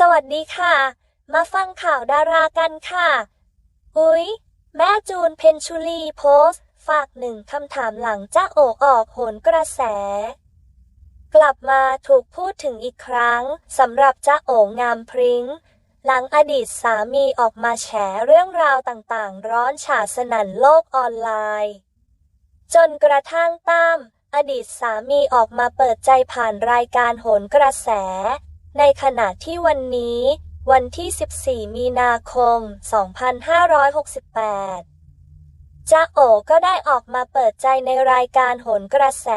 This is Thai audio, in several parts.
สวัสดีค่ะ มาฟังข่าวดารากันค่ะ อุ๊ย แม่จูนเพนชุลีโพสต์ ฝากหนึ่งคำถามหลังจ้าโอออกโหนกระแส กลับมาถูกพูดถึงอีกครั้งสำหรับจ้าโองามพริ้ง หลังอดีตสามีออกมาแฉเรื่องราวต่างๆ ร้อนฉาสนั่นโลกออนไลน์ จนกระทั่งตั้มอดีตสามีออกมาเปิดใจผ่านรายการโหนกระแส ในขณะที่วันนี้ วันที่ 14 มีนาคม 2568จ้าโอก็ได้ออกมาเปิดใจในรายการโหนกระแส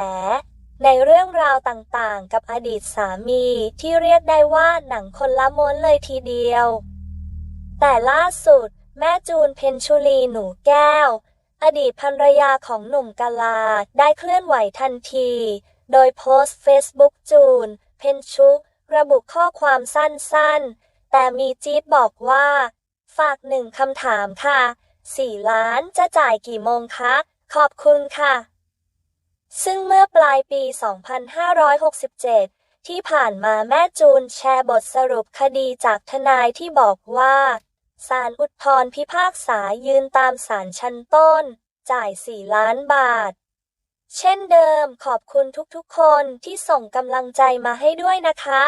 ในเรื่องราวต่างๆ กับอดีตสามีที่เรียกได้ว่าหนังคนละม้วนเลยทีเดียว แต่ล่าสุด แม่จูนเพนชุลีหนูแก้ว อดีตภรรยาของหนุ่มกาลาได้เคลื่อนไหวทันที โดยโพสต์เฟซบุ๊กจูน เพนชุ ระบุข้อความสั้นๆ แต่มีจี๊ดบอกว่า ฝากหนึ่งคำถามค่ะ4ล้านจะจ่ายกี่โมงคะ ขอบคุณค่ะ ซึ่งเมื่อปลายปี 2567 ที่ผ่านมาแม่จูนแชร์บทสรุปคดีจากทนายที่บอกว่าศาลอุทธรณ์พิพากษายืนตามศาลชั้นต้น จ่าย 4 ล้านบาท เช่นเดิมขอบคุณทุกๆคนที่ส่งกำลังใจมาให้ด้วยนะคะ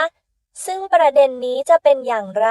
ซึ่งประเด็นนี้จะเป็นอย่างไร